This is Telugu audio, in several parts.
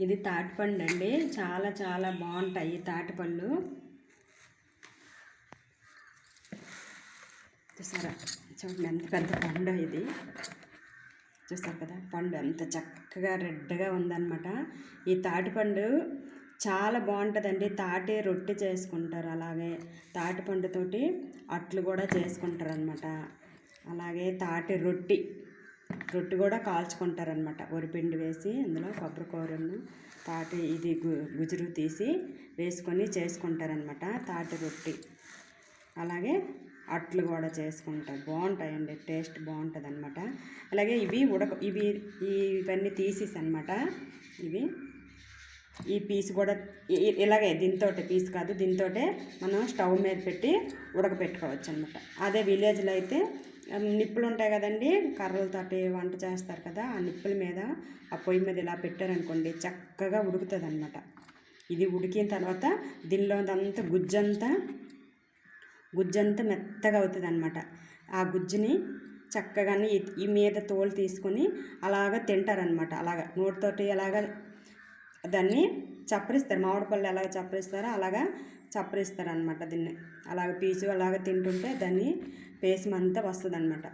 ఇది తాటిపండు అండి చాలా చాలా బాగుంటాయి తాటిపళ్ళు చూసారా? చూడండి ఎంత పెద్ద పండు ఇది. చూస్తారు కదా? పండు ఎంత చక్కగా రెడ్గా ఉందన్నమాట. ఈ తాటిపండు చాలా బాగుంటుందండి. తాటి రొట్టె చేసుకుంటారు అలాగే. తాటిపండుతోటి అట్లు కూడా చేసుకుంటారు అనమాట అలాగే తాటి రొట్టి రొట్టె కూడా కాల్చుకుంటారనమాట వరిపిండి వేసి అందులో కొబ్బరి కూరను తాటి ఇది గు గుజురు తీసి వేసుకొని చేసుకుంటారనమాట తాటి రొట్టి. అలాగే అట్లు కూడా చేసుకుంటారు. బాగుంటాయండి టేస్ట్ బాగుంటుంది అనమాట అలాగే ఇవి ఉడక ఇవి ఇవన్నీ తీసేసి అనమాట ఇవి ఈ పీస్ కూడా ఇలాగే దీంతో పీస్ కాదు దీంతో మనం స్టవ్ మీద పెట్టి ఉడకపెట్టుకోవచ్చు అనమాట అదే విలేజ్లో అయితే నిప్పులు ఉంటాయి కదండి కర్రలతోటి వంట చేస్తారు కదా ఆ నిప్పుల మీద ఆ పొయ్యి మీద ఇలా పెట్టారనుకోండి చక్కగా ఉడుకుతుంది అనమాట ఇది ఉడికిన తర్వాత దీనిలో అంతా గుజ్జంతా గుజ్జంతా మెత్తగా అవుతుంది అనమాట ఆ గుజ్జుని చక్కగానే ఈ- మీద తోలు తీసుకొని అలాగ తింటారనమాట అలాగ నోటితోటి అలాగ దాన్ని చప్పరిస్తారు. మామిడి పళ్ళు ఎలాగ చప్పరిస్తారో అలాగా చప్పరిస్తారనమాట దీన్ని. అలాగ పీచు అలాగ తింటుంటే దాన్ని పేసమంతా వస్తుంది అనమాట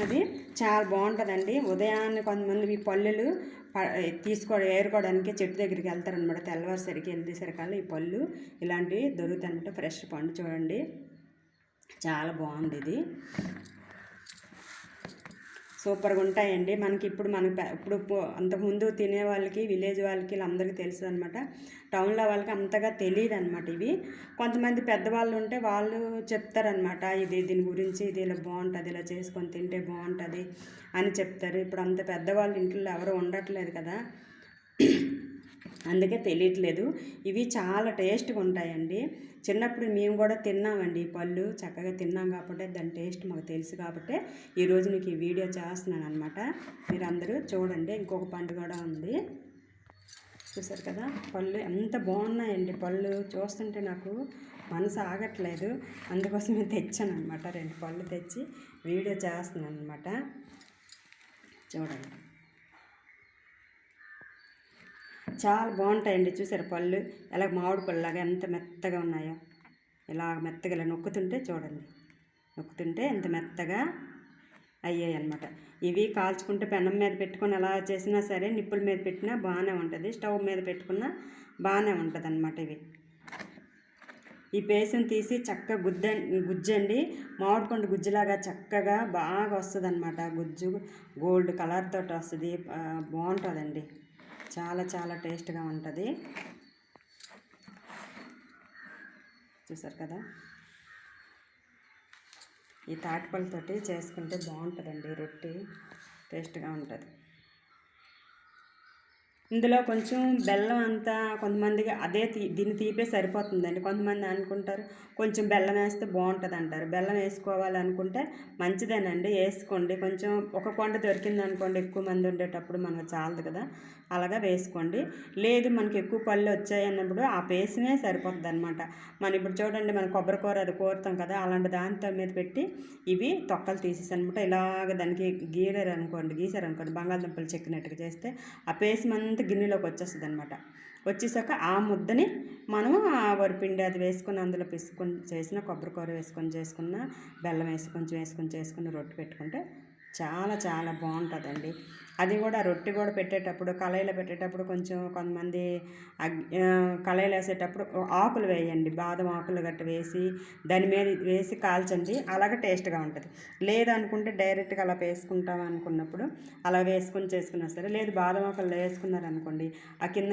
అది చాలా బాగుంటుందండి. ఉదయాన్నే కొంతమంది ఈ పళ్ళులు ప- తీసుకో ఏరుకోవడానికి చెట్టు దగ్గరికి వెళ్తారనమాట తెల్లవారుసరికి వెళ్ళేసరికల్లా ఈ పళ్ళు ఇలాంటివి దొరుకుతాయి అనమాట ఫ్రెష్ పండు చూడండి. చాలా బాగుంది ఇది. సూపర్గా ఉంటాయండి మనకి ఇప్పుడు మనకి ఇప్పుడు అంతకుముందు తినే వాళ్ళకి విలేజ్ వాళ్ళకి అందరికీ తెలుసు అనమాట టౌన్లో వాళ్ళకి అంతగా తెలియదు అనమాట ఇవి. కొంతమంది పెద్దవాళ్ళు ఉంటే వాళ్ళు చెప్తారనమాట ఇది దీని గురించి ఇది ఇలా బాగుంటుంది ఇలా చేసుకొని తింటే బాగుంటుంది అని చెప్తారు. ఇప్పుడు అంత పెద్దవాళ్ళు ఇంట్లో ఎవరు ఉండట్లేదు కదా. అందుకే తెలియట్లేదు. ఇవి చాలా టేస్ట్గా ఉంటాయండి. చిన్నప్పుడు మేము కూడా తిన్నామండి ఈ పళ్ళు. చక్కగా తిన్నాం కాబట్టి దాని టేస్ట్ మాకు తెలుసు కాబట్టి ఈరోజు నీకు ఈ వీడియో చేస్తున్నాను అనమాట మీరందరూ చూడండి. ఇంకొక పండు కూడా ఉంది. చూసారు కదా? పళ్ళు ఎంత బాగున్నాయండి పళ్ళు. చూస్తుంటే నాకు మనసు ఆగట్లేదు. అందుకోసమే తెచ్చాను అనమాట రెండు పళ్ళు తెచ్చి వీడియో చేస్తున్నాను అనమాట చూడండి. చాలా బాగుంటాయండి చూసారు పళ్ళు? ఎలా మామిడి పళ్ళలాగా ఎంత మెత్తగా ఉన్నాయో. ఇలా మెత్తగా ఇలా నొక్కుతుంటే చూడండి. నొక్కుతుంటే ఎంత మెత్తగా అయ్యాయి అనమాట ఇవి కాల్చుకుంటే పెనం మీద పెట్టుకొని ఎలా చేసినా సరే నిప్పుల మీద పెట్టినా బాగానే ఉంటుంది. స్టవ్ మీద పెట్టుకున్నా బాగానే ఉంటుంది అనమాట ఇవి. ఈ పేసం తీసి చక్కగా గుద్ద గుజ్జండి. మామిడి పండు గుజ్జులాగా చక్కగా బాగా వస్తుంది అనమాట గుజ్జు గోల్డ్ కలర్ తోటి వస్తుంది. బాగుంటుందండి. చాలా చాలా టేస్ట్గా ఉంటుంది. చూసారు కదా? ఈ తాటిపళ్ళతోటి చేసుకుంటే బాగుంటుందండి రొట్టె టేస్ట్గా ఉంటుంది. ఇందులో కొంచెం బెల్లం అంతా కొంతమందికి అదే తీ దీన్ని తీపే సరిపోతుందండి. కొంతమంది అనుకుంటారు కొంచెం బెల్లం వేస్తే బాగుంటుంది అంటారు బెల్లం వేసుకోవాలనుకుంటే మంచిదేనండి వేసుకోండి. కొంచెం ఒక కొండ దొరికింది అనుకోండి ఎక్కువ మంది ఉండేటప్పుడు మనకు చాలదు కదా. అలాగా వేసుకోండి. లేదు మనకి ఎక్కువ పళ్ళు వచ్చాయన్నప్పుడు ఆ పేసమే సరిపోతుంది అనమాట మనం ఇప్పుడు చూడండి మనం కొబ్బరికూర అది కోరుతాం కదా అలాంటి దాంతో మీద పెట్టి ఇవి తొక్కలు తీసేసి అనమాట ఇలాగ దానికి గీరారు అనుకోండి గీసారు అనుకోండి బంగాళదుంపలు చెక్కినట్టుగా చేస్తే ఆ పేసం అంతా గిన్నెలోకి వచ్చేస్తుంది అనమాట వచ్చేసాక ఆ ముద్దని మనం ఆ వరిపిండి అది వేసుకుని అందులో పిసుకొని చేసిన కొబ్బరికూర వేసుకొని చేసుకున్న బెల్లం వేసుకొని వేసుకొని చేసుకుని రొట్టె పెట్టుకుంటే చాలా చాలా బాగుంటుందండి. అది కూడా రొట్టె కూడా పెట్టేటప్పుడు కళాయిలో పెట్టేటప్పుడు కొంచెం కొంతమంది కళాయిలో వేసేటప్పుడు ఆకులు వేయండి. బాదం ఆకులు గట్ట వేసి దాని మీద వేసి కాల్చండి. అలాగే టేస్ట్గా ఉంటుంది. లేదనుకుంటే డైరెక్ట్గా అలా వేసుకుంటాం అనుకున్నప్పుడు అలా వేసుకొని చేసుకున్నా సరే లేదు బాదం ఆకులు వేసుకున్నారనుకోండి ఆ కింద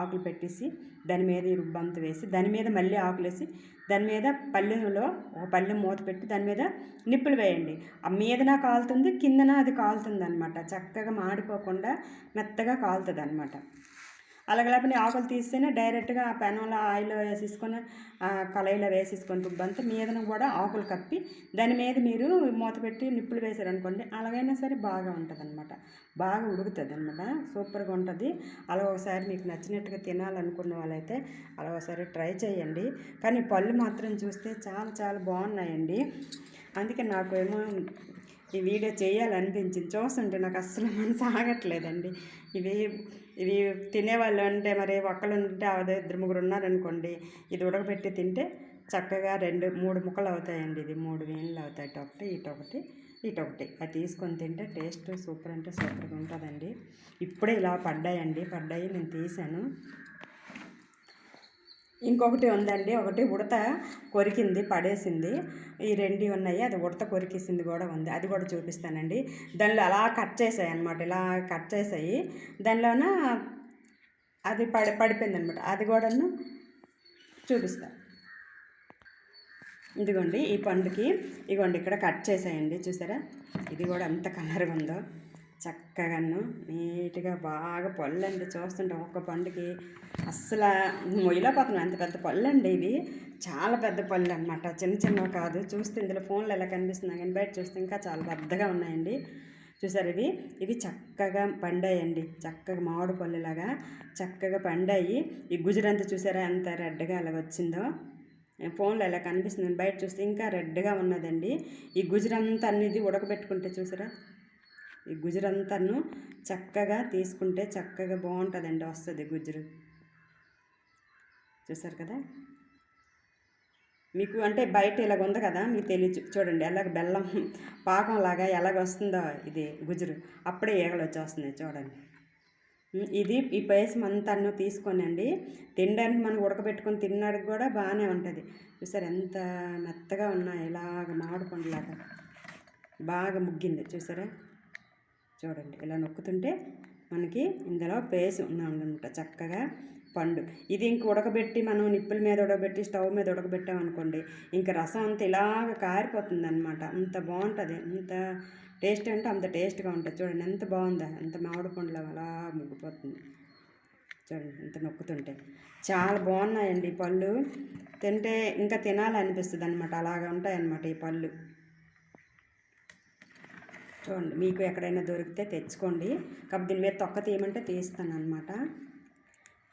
ఆకులు పెట్టేసి దాని మీద రుబ్బంత వేసి దాని మీద మళ్ళీ ఆకులు వేసి దాని మీద పల్లెలో ఒక పల్లె మూత పెట్టి దాని మీద నిప్పులు వేయండి. ఆ మీదన కాలుతుంది కిందన అది కాలుతుంది అనమాట చక్కగా మాడిపోకుండా మెత్తగా కాలుతుంది అనమాట అలాగే ఆకులు తీస్తేనే డైరెక్ట్గా ఆ పెనంలో ఆయిల్ వేసేసుకొని కళాయిలో వేసేసుకొని రుబ్బంతా మీదన కూడా ఆకులు కప్పి దాని మీద మీరు మూత పెట్టి నిప్పులు వేసారనుకోండి అలాగైనా సరే బాగా ఉంటుంది అనమాట బాగా ఉడుకుతుంది అనమాట సూపర్గా ఉంటుంది. అలా ఒకసారి మీకు నచ్చినట్టుగా తినాలనుకున్న వాళ్ళైతే అలా ఒకసారి ట్రై చేయండి. కానీ పళ్ళు మాత్రం చూస్తే చాలా చాలా బాగున్నాయండి. అందుకే నాకు ఏమో ఈ వీడియో చేయాలనిపించింది. చూస్తుంటే నాకు అస్సలు మనసు ఆగట్లేదండి. ఇవి ఇవి తినేవాళ్ళు అంటే మరి ఒక్కళ్ళు ఉంటే అదే ఇద్దరు ముగ్గురు ఉన్నారనుకోండి ఇది ఉడకబెట్టి తింటే చక్కగా రెండు మూడు ముక్కలు అవుతాయండి ఇది మూడు వేళ్ళు అవుతాయి. ఒకటి ఇటు ఒకటి ఇటు ఒకటి అది తీసుకొని తింటే టేస్ట్ సూపర్ అంటే సూపర్గా ఉంటుందండి. ఇప్పుడే ఇలా పడ్డాయండి. పడ్డాయి నేను తీసాను ఇంకొకటి ఉందండి ఒకటి ఉడత కొరికింది పడేసింది. ఈ రెండు ఉన్నాయి అది ఉడత కొరికేసింది కూడా ఉంది. అది కూడా చూపిస్తానండి. దానిలో అలా కట్ చేసాయి అనమాట ఇలా కట్ చేసాయి. దానిలోన అది పడి పడిపోయింది అనమాట అది కూడాను చూపిస్తా. ఇదిగోండి ఈ పండుకి ఇదిగోండి ఇక్కడ కట్ చేసాయండి చూసారా? ఇది కూడా ఎంత కలర్గా ఉందో. చక్కగాను నీట్గా బాగా పళ్ళండి. చూస్తుంటే ఒక్క పండుకి. అస్సలు మొయ్యలేకపోతున్నాం అంత పెద్ద పళ్ళు అండి ఇవి. చాలా పెద్ద పళ్ళు అనమాట చిన్న చిన్నవి కాదు. చూస్తే ఇందులో ఫోన్లు ఎలా కనిపిస్తున్నాయి కానీ బయట చూస్తే ఇంకా చాలా పెద్దగా ఉన్నాయండి. చూసారు ఇవి? ఇవి చక్కగా పండాయండి. చక్కగా మామిడి పళ్ళులాగా చక్కగా పండాయి. ఈ గుజరంతా చూసారా? ఎంత రెడ్గా అలా వచ్చిందో. ఫోన్లో ఎలా కనిపిస్తుంది బయట చూస్తే ఇంకా రెడ్గా ఉన్నదండి. ఈ గుజరంతా అనేది ఉడకబెట్టుకుంటే చూసారా? ఈ గుజరంతాను చక్కగా తీసుకుంటే చక్కగా బాగుంటుందండి వస్తుంది గుజ్జురు చూసారు కదా? మీకు అంటే బయట ఇలాగ ఉంది కదా మీకు తెలియచు చూడండి ఎలాగ బెల్లం పాకం లాగా ఎలాగ వస్తుందో ఇది గుజురు అప్పుడే ఈగలు వచ్చేస్తుంది చూడండి. ఇది ఈ పాయసం అంతా తీసుకోనండి. తినడానికి మనం ఉడకబెట్టుకొని తినడానికి కూడా బాగానే ఉంటుంది. చూసారు ఎంత మెత్తగా ఉన్నాయి ఇలాగ మామిడి పండులాగా బాగా ముగ్గింది చూసారా? చూడండి ఇలా నొక్కుతుంటే మనకి ఇందులో పేసి ఉన్నదన్నమాట చక్కగా పండు. ఇది ఇంక ఉడకబెట్టి మనం నిప్పుల మీద ఉడకబెట్టి స్టవ్ మీద ఉడకబెట్టామనుకోండి ఇంకా రసం అంతా ఇలాగ కారిపోతుంది అనమాట అంత బాగుంటుంది అంత టేస్ట్ అంటే అంత టేస్ట్గా ఉంటుంది. చూడండి ఎంత బాగుందా ఎంత మామిడి పండులో అలా ముగ్గిపోతుంది. చూడండి ఎంత నొక్కుతుంటే. చాలా బాగున్నాయండి ఈ పళ్ళు. తింటే ఇంకా తినాలనిపిస్తుంది అనమాట అలాగా ఉంటాయి ఈ పళ్ళు. చూడండి మీకు ఎక్కడైనా దొరికితే తెచ్చుకోండి. కాబట్టి దీని మీద తొక్క తీయమంటే తీస్తాను అనమాట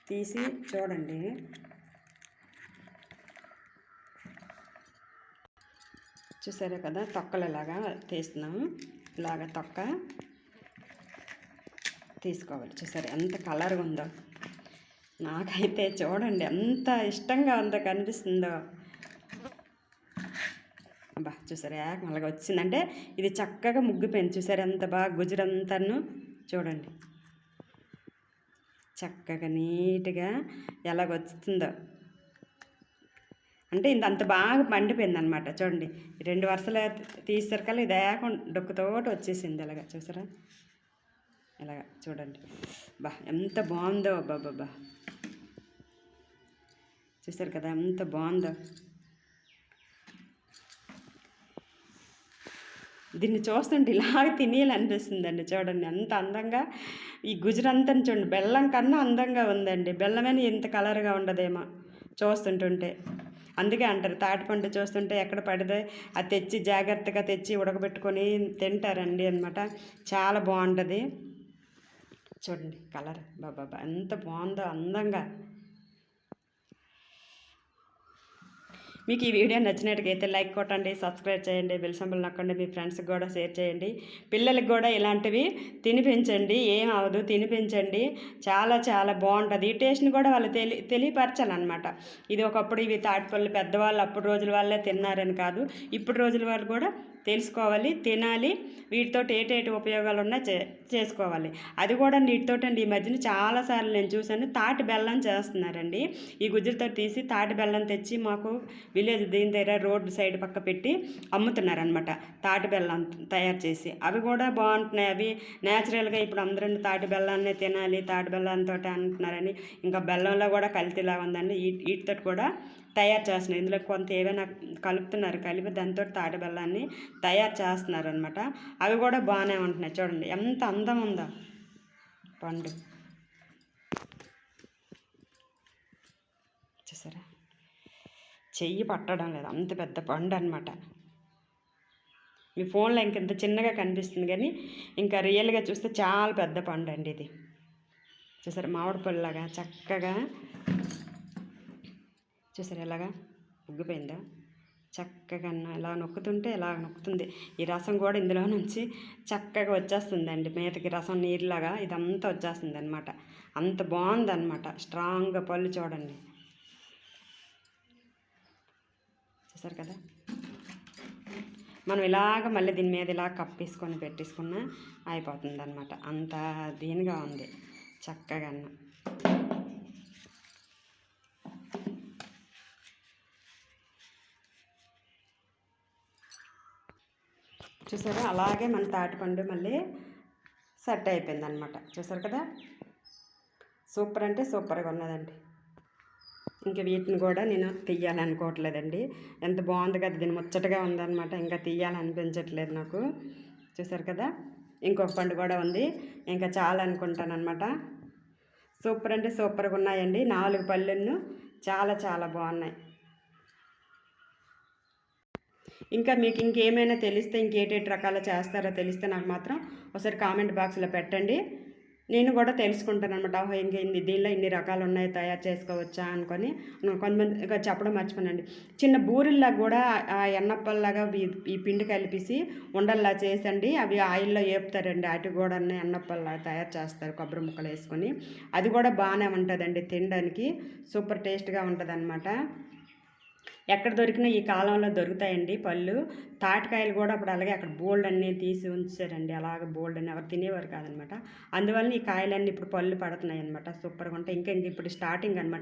తీసి చూడండి. చూసారా కదా? తొక్కలు ఇలాగా తీస్తున్నాము ఇలాగ తొక్క తీసుకోవాలి. చూసారా? ఎంత కలర్గా ఉందో. నాకైతే చూడండి ఎంత ఇష్టంగా ఉందో కనిపిస్తుందో. అబ్బా చూసారా? ఏకం అలాగ వచ్చిందంటే ఇది చక్కగా ముగ్గిపోయింది. చూసారా? ఎంత బాగా గుజరంతాను. చూడండి. చక్కగా నీట్గా ఎలాగొస్తుందో అంటే ఇంత అంత బాగా మండిపోయింది అనమాట చూడండి రెండు వరుసలు తీసేసరికల్లా ఇది ఏకం డొక్కుతోటి వచ్చేసింది ఇలాగా. చూసారా? ఇలాగ చూడండి. బా ఎంత బాగుందో బాబా చూసారు కదా? ఎంత బాగుందో. దీన్ని చూస్తుంటే ఇలా తినేయాలనిపిస్తుందండి చూడండి. ఎంత అందంగా ఈ గుజరంతా చూడండి బెల్లం కన్నా అందంగా ఉందండి. బెల్లమైన ఇంత కలర్గా ఉండదేమో చూస్తుంటుంటే. అందుకే అంటారు తాటిపండు చూస్తుంటే ఎక్కడ పడితే అది తెచ్చి జాగ్రత్తగా తెచ్చి ఉడకబెట్టుకొని తింటారండి అనమాట చాలా బాగుంటుంది. చూడండి కలర్ బాబా ఎంత బాగుందో అందంగా. మీకు ఈ వీడియో నచ్చినట్టుగైతే లైక్ కొట్టండి సబ్స్క్రైబ్ చేయండి బిల్ సింబల్ నొక్కండి మీ ఫ్రెండ్స్కి కూడా షేర్ చేయండి. పిల్లలకి కూడా ఇలాంటివి తినిపించండి ఏం అవ్వదు తినిపించండి. చాలా చాలా బాగుంటుంది. ఈ టేస్ట్ని కూడా వాళ్ళు తెలి తెలియపరచాలన్నమాట. ఇది ఒకప్పుడు ఇవి తాటిపళ్ళు పెద్దవాళ్ళు అప్పుడు రోజుల వాళ్ళే తిన్నారని కాదు. ఇప్పుడు రోజుల వాళ్ళు కూడా తెలుసుకోవాలి తినాలి. వీటితో ఏటేటి ఉపయోగాలు ఉన్నా చే చేసుకోవాలి. అది కూడా నీటితోటండి. ఈ మధ్యన చాలాసార్లు నేను చూశాను. తాటి బెల్లం చేస్తున్నారండి. ఈ గుజ్జులతో తీసి తాటి బెల్లం తెచ్చి మాకు విలేజ్ దీని దగ్గర రోడ్డు సైడ్ పక్క పెట్టి అమ్ముతున్నారనమాట తాటి బెల్లం తయారు చేసి. అవి కూడా బాగుంటున్నాయి. అవి న్యాచురల్గా ఇప్పుడు అందరూ తాటి బెల్లాన్నే తినాలి తాటి బెల్లంతో అంటున్నారని. ఇంకా బెల్లంలో కూడా కల్తీలా ఉందండి. వీటితో కూడా తయారు చేస్తున్నారు ఇందులో కొంత ఏవైనా కలుపుతున్నారు కలిపి దాంతో తాటి బెల్లాన్ని తయారు చేస్తున్నారు అనమాట అవి కూడా బాగానే ఉంటున్నాయి. చూడండి ఎంత అందం ఉందో. పండు. చూసారా? చెయ్యి పట్టడం లేదు. అంత పెద్ద పండు అనమాట మీ ఫోన్లో ఇంకెంత చిన్నగా కనిపిస్తుంది కానీ ఇంకా రియల్గా చూస్తే చాలా పెద్ద పండు అండి ఇది. చూసారా? మామిడి పళ్ళలాగా చక్కగా చూసారు ఎలాగా? ఉగ్గిపోయిందా చక్కగా ఇలా నొక్కుతుంటే ఇలా నొక్కుతుంది. ఈ రసం కూడా ఇందులో నుంచి చక్కగా వచ్చేస్తుందండి. మీదకి రసం నీరులాగా ఇదంతా వచ్చేస్తుంది అనమాట అంత బాగుందన్నమాట. స్ట్రాంగ్గా పళ్ళు చూడండి. చూసారు కదా? మనం ఇలాగ మళ్ళీ దీని మీద ఇలా కప్పేసుకొని పెట్టేసుకున్న అయిపోతుంది అనమాట అంత దీనిగా ఉంది. చక్కగా చూసారా? అలాగే మన తాటిపండు మళ్ళీ సెట్ అయిపోయింది అనమాట చూసారు కదా? సూపర్ అంటే సూపర్గా ఉన్నదండి. ఇంకా వీటిని కూడా నేను తీయాలనుకోవట్లేదండి. ఎంత బాగుంది కదా దీని ముచ్చటగా ఉందన్నమాట. ఇంకా తీయాలనిపించట్లేదు నాకు. చూసారు కదా? ఇంకొక పండు కూడా ఉంది. ఇంకా చాలా అనుకుంటాను అనమాట సూపర్ అంటే సూపర్గా ఉన్నాయండి. నాలుగు పళ్ళును చాలా చాలా బాగున్నాయి. ఇంకా మీకు ఇంకేమైనా తెలిస్తే ఇంకేటేటి రకాలు చేస్తారో తెలిస్తే నాకు మాత్రం ఒకసారి కామెంట్ బాక్స్లో పెట్టండి. నేను కూడా తెలుసుకుంటాను అనమాట ఓహో ఇంక ఇన్ని దీనిలో ఇన్ని రకాలు ఉన్నాయి తయారు చేసుకోవచ్చా అనుకొని. కొంతమంది చెప్పడం మర్చిపోనండి. చిన్న బూరిల్లా కూడా ఆ ఎన్నప్పల్లాగా ఈ- ఈ పిండి కలిపేసి ఉండల్లా చేసండి. అవి ఆయిల్లో వేపుతారండి అటు కూడా ఎన్నప్పల్లా తయారు చేస్తారు కొబ్బరి ముక్కలు వేసుకొని. అది కూడా బాగానే ఉంటుందండి తినడానికి. సూపర్ టేస్ట్గా ఉంటుంది ఎక్కడ దొరికినా ఈ కాలంలో దొరుకుతాయండి పళ్ళు. తాటికాయలు కూడా అప్పుడు అలాగే అక్కడ బోల్డ్ అన్నీ తీసి ఉంచారండి అలాగ బోల్డ్ అని ఎవరు తినేవారు కాదనమాట. అందువల్ల ఈ కాయలన్నీ ఇప్పుడు పళ్ళు పడుతున్నాయి అనమాట సూపర్గా ఉంటాయి. ఇంకా ఇంక ఇప్పుడు స్టార్టింగ్ అనమాట